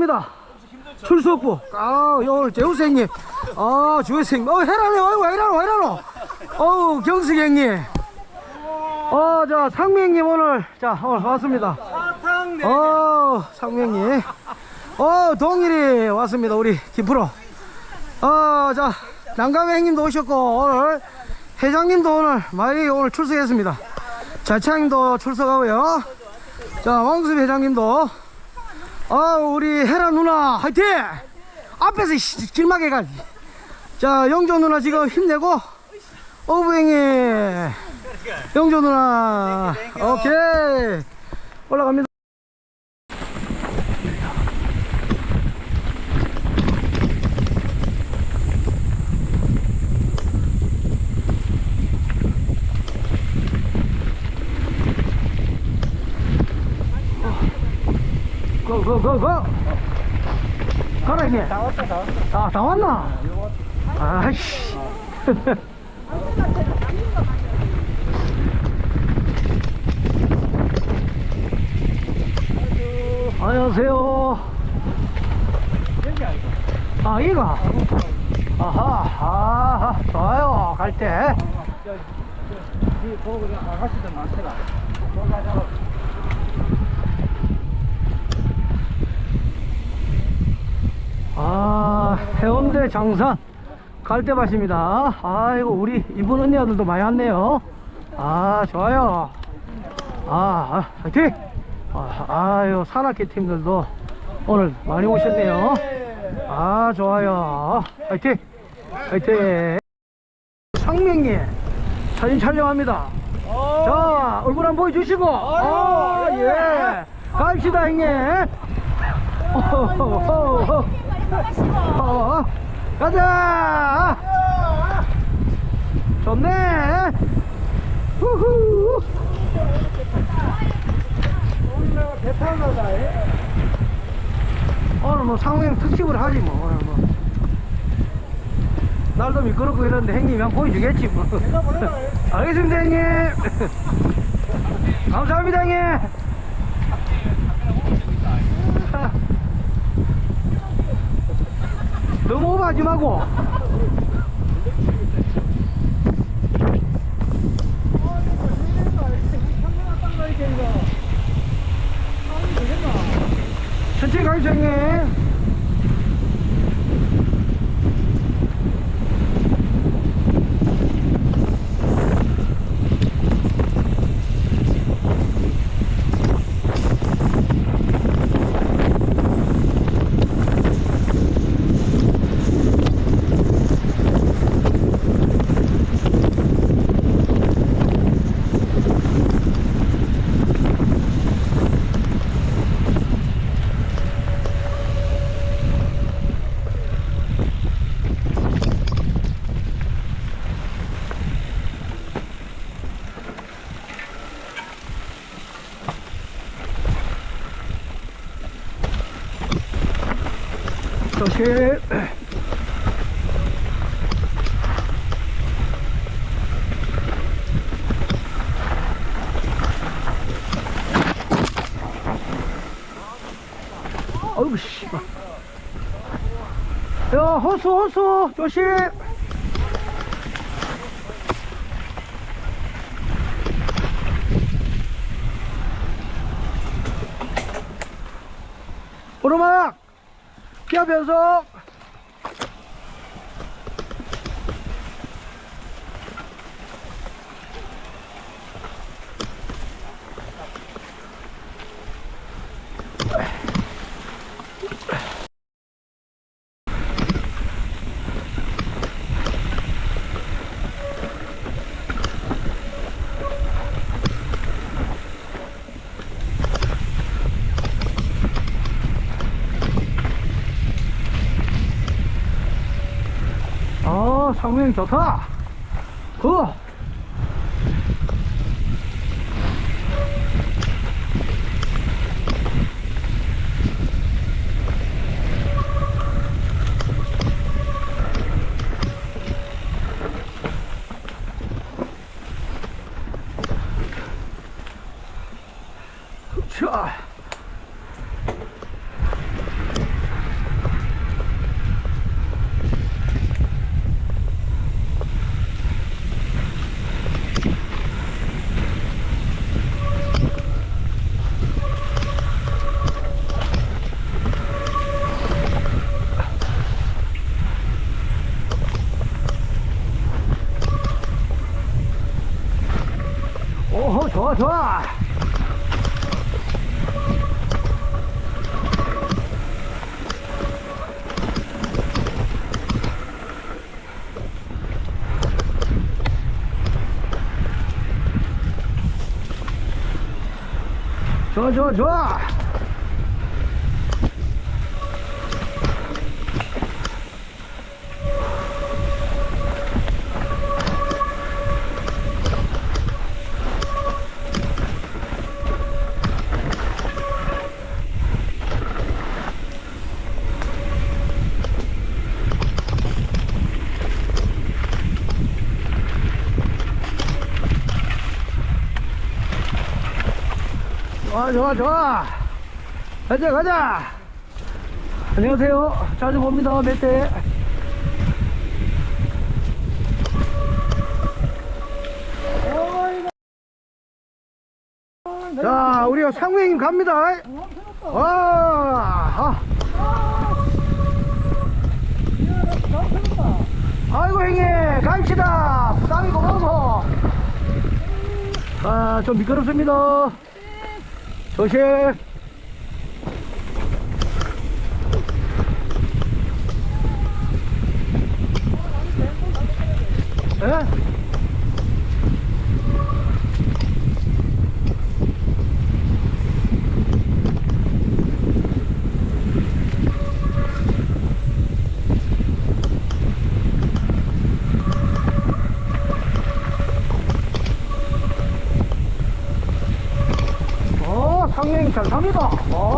입니다. 출석부. 아, 요, 제우스 형님. 아, 형님. 어, 해라네. 어이구, 이러노, 왜 이러노. 어우, 경숙 형님. 어, 자, 상미 형님 오늘, 자, 오늘 왔습니다. 어, 상미 형님. 어, 동일이 왔습니다. 우리 김프로. 어, 자, 난감 형님도 오셨고, 오늘 회장님도 오늘 많이 오늘 출석했습니다. 자차님도 출석하고요. 자, 왕수 회장님도 아 우리 헤라 누나 화이팅! 앞에서 시- 길막해 가지 자 영조 누나 지금 힘내고 어부행이. 영조 누나 오케이. 올라갑니다 고 고 고 고 가라 형님 다 왔다 다 왔다 아, 다 왔나? 아이씨. 안녕하세요. 여기 아이가 아, 이가? 아하, 아하, 좋아요. 갈 때. 이 보고 아가씨들 많더라 아, 해운대 장산 갈대밭입니다. 아이고, 우리 이분 언니 아들도 많이 왔네요. 아, 좋아요. 아, 아 화이팅! 아, 아유, 산악회 팀들도 오늘 많이 오셨네요. 아, 좋아요. 화이팅! 화이팅! 상명님, 사진 촬영합니다. 자, 얼굴 한번 보여주시고. 아, 예. 갑시다, 형님. 어허허허. 어, 가자! 좋네! 후후! 오늘 뭐 상호형 특집을 하지 뭐, 오늘 뭐. 날도 미끄럽고 이런데 형님이 한번 보여주겠지 뭐. 알겠습니다, 형님! 감사합니다, 형님! 너무 오 조심. 어이구, 씨발. 야, 호수, 호수, 조심. 오르막! 기아 변속! 아, 상명 좋다. 그. 자. 오, 좋아, 좋아. 좋아, 좋아, 가자 가자. 안녕하세요. 자주 봅니다 멧돼 자 우리 상무 형님 갑니다. 와 아. 아이고 형님 갑시다. 부담이 고마워서. 아좀 미끄럽습니다 조심. 예? 어, 상행이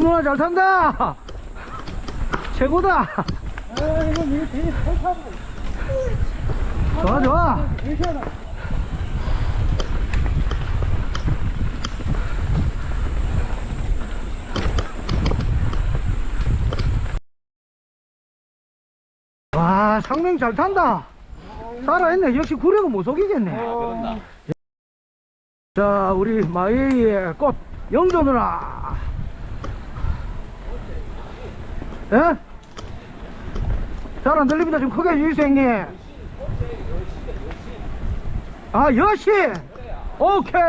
누나 잘 산다. 최고다. 좋아 좋아. 와 상맹 잘 탄다. 살아있네. 역시 구력은 못 속이겠네. 자 우리 마이의 꽃 영조 누나. 예? 잘 안 들립니다. 좀 크게 해주세요 형님. 아 여신. 오케이.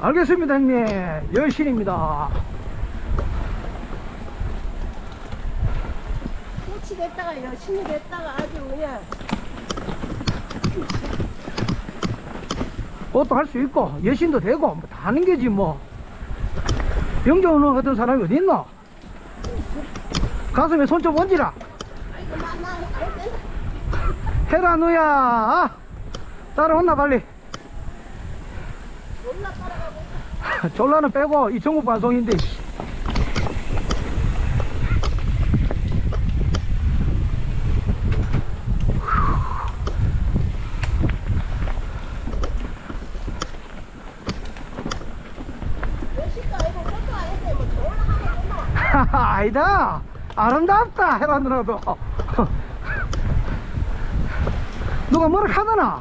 알겠습니다 형님. 여신입니다. 몇시 됐다가 열심히 됐다가 아주 그냥 그것도 할 수 있고 여신도 되고 뭐 다 하는 게지 뭐 병정은 같은 사람이 어디 있노 가슴에 손좀 아이고 해라 누야. 따라온나 빨리. 졸라는 빼고 이 전국 방송인데. 아니다 아름답다 해라 누나도. 누가 뭐라 하더나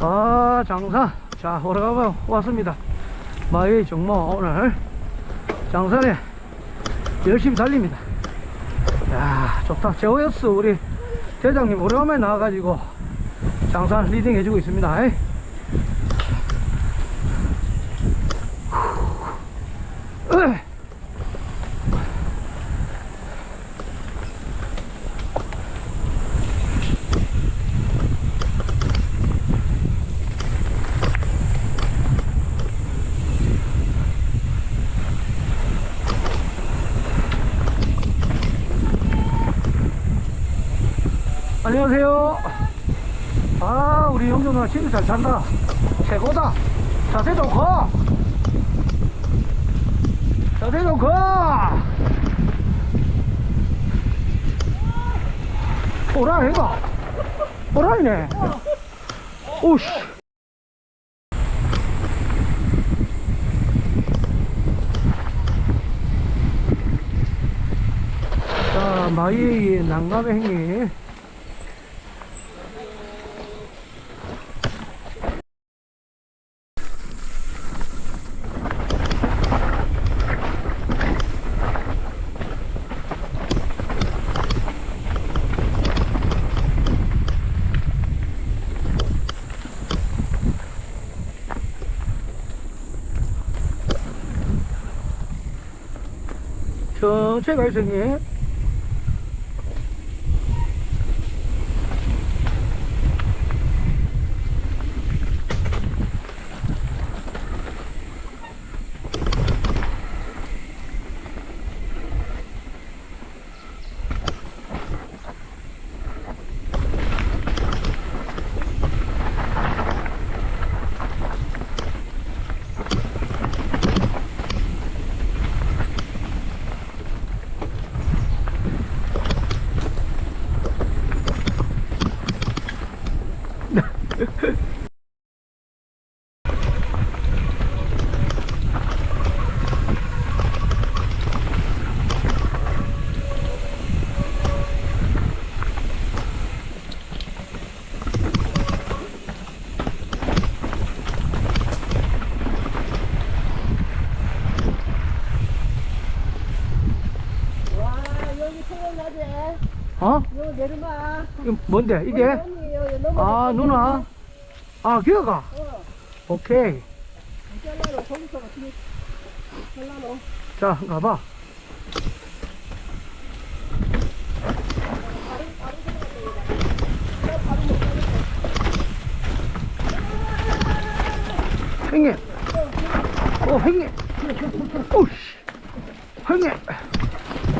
아 장사. 자 오래가면 왔습니다. 마의 정모 오늘 장산에 열심히 달립니다. 야 좋다. 제오였스 우리 대장님. 오래간만에 나와가지고 장산 리딩 해주고 있습니다. 에이. 안녕하세요. 아, 우리 영준 누나 진짜 잘 산다. 최고다. 자세 좋고. 자세 좋고. 오라, 해가. 오라이네. 오씨. 자, 마이의 난감의 행위. 가있어 형 어? 요 내려봐 이거 뭔데 이게? 넘어 아 누나. 아 기어가? 어. 오케이. 잘라놓 거기서 어떻게 잘라놓 자 가봐 형님. 어 형님. 오씨. 형님.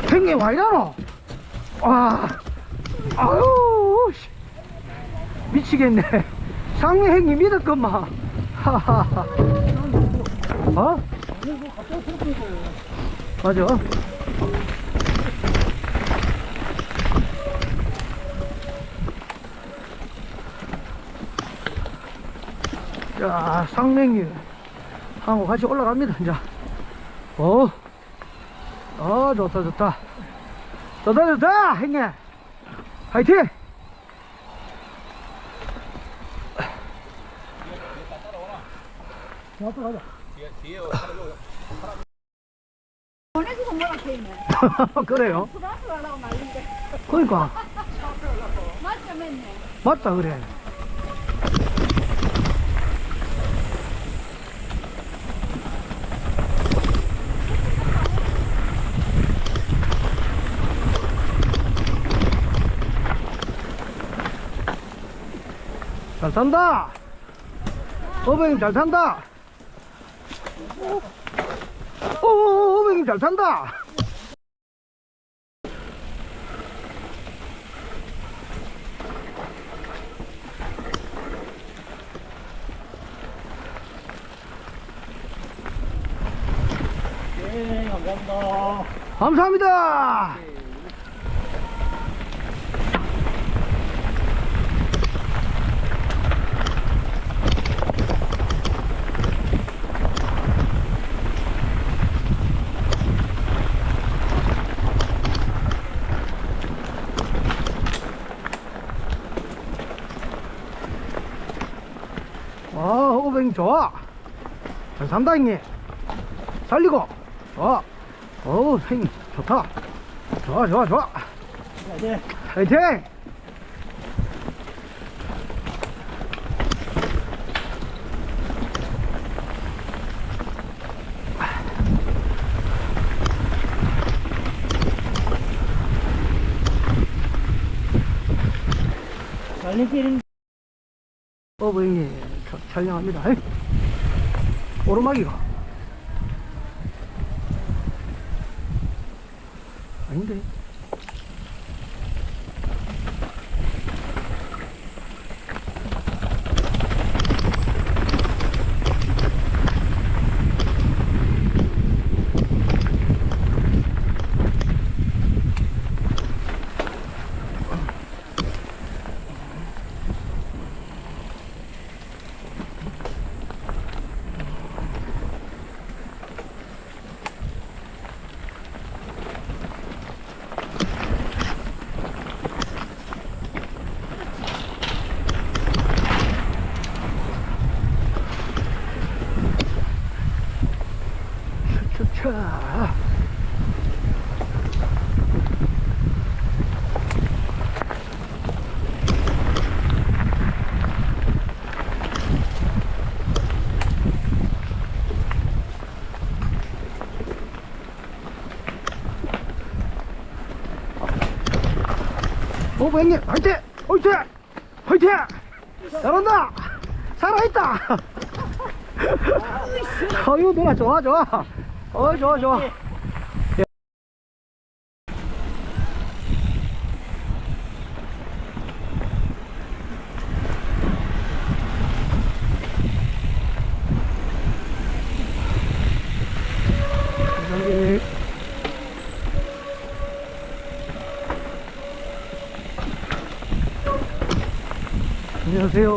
형님 와 이러노 와 아유 씨. 미치겠네 형님 믿었건만 하하하 어? 맞아. 자, 상맹이 하고 같이 올라갑니다, 이제. 어, 어, 좋다, 좋다. 좋다, 좋다, 형님. 화이팅! 보내주고 뭐라 캐이네 그래요? 수고하고 하려고 말인데 그러니까, 맞죠 맨네 맞다, 그래. 잘 탄다. 어버님 잘 탄다. 오, 오, 어버님 잘 탄다. 네, 감사합니다. 감사합니다. 아, 호뱅 좋아. 잘 산다, 형님. 살리고. 좋아. 어우, 형님, 좋다. 좋아, 좋아, 좋아. 네. 화이팅! 달리기는 형님, 저- 촬영합니다. 오르막이가. 아닌데. 차. 오, 형님, 화이팅! 화이팅! 화이팅! 잘한다! 살아있다! 아유, 누나 좋아, 좋아. 어, 좋아, 좋아. 감사합니다. 안녕하세요.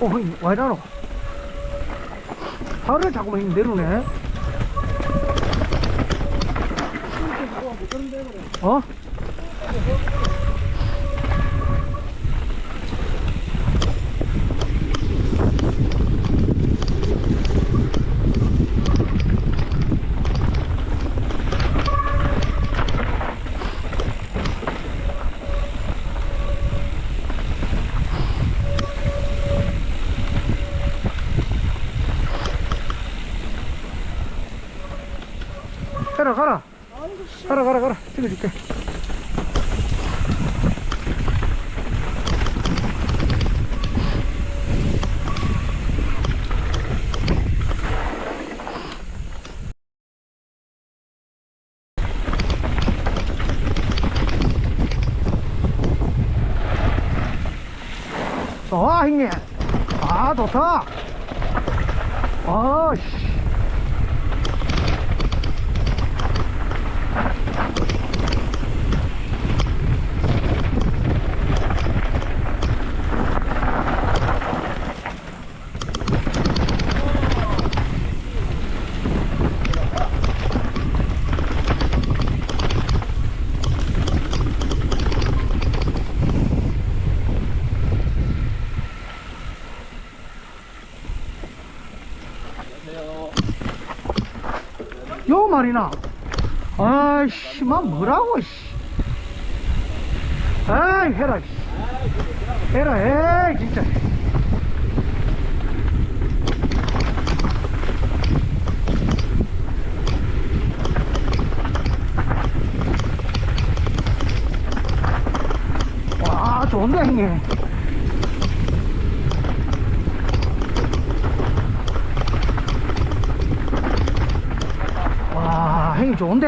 어, 형님, 왜 이러노? 발을 자꾸만 형님 내려오네. 어? 가라, 가라. 가라, 가라, 가라. 찍어줄게. 좋아, 형님. 아, 좋다. 아, 씨. 요 말이나. 아이씨, 막 뭐라고, 씨. 아이, 해라. 씨. 해라, 에이, 진짜. 와, 좋은데, 형님. 와, 형님 좋은데?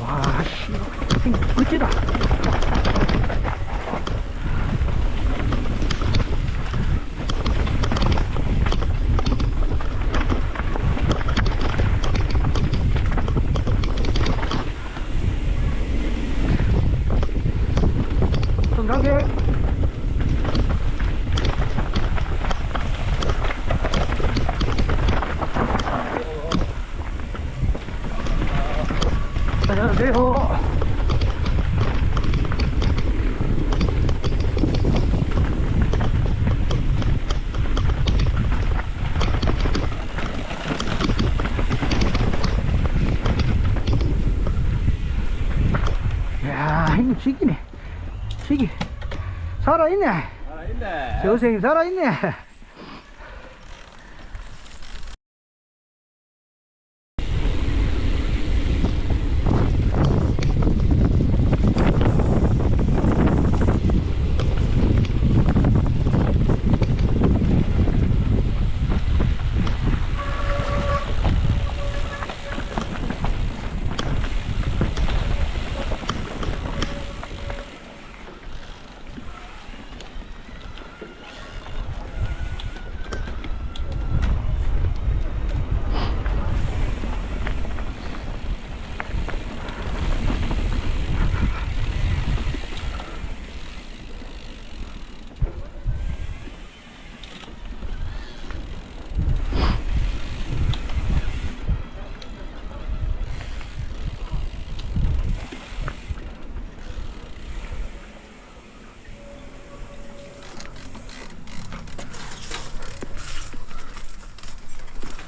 와, 씨, 형님 멋지다. 건강해. 안녕하세요. 야, 형님 지기네. 지기. 살아있네. 선생님 살아있네.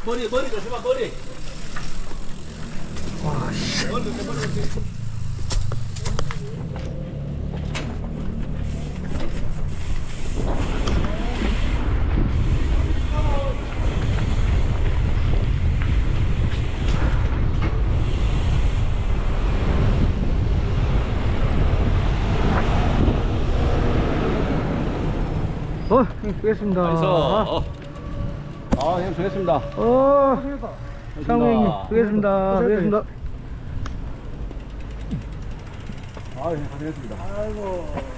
머리 머리 조심하 머리. 와, 씨. 머리 조심 머리 조심. 어, 형님 수고했습니다. 나이스. 아, 형 수고했습니다. 어, 상우 형님 수고했습니다. 수고했습니다. 아, 형 고생했습니다.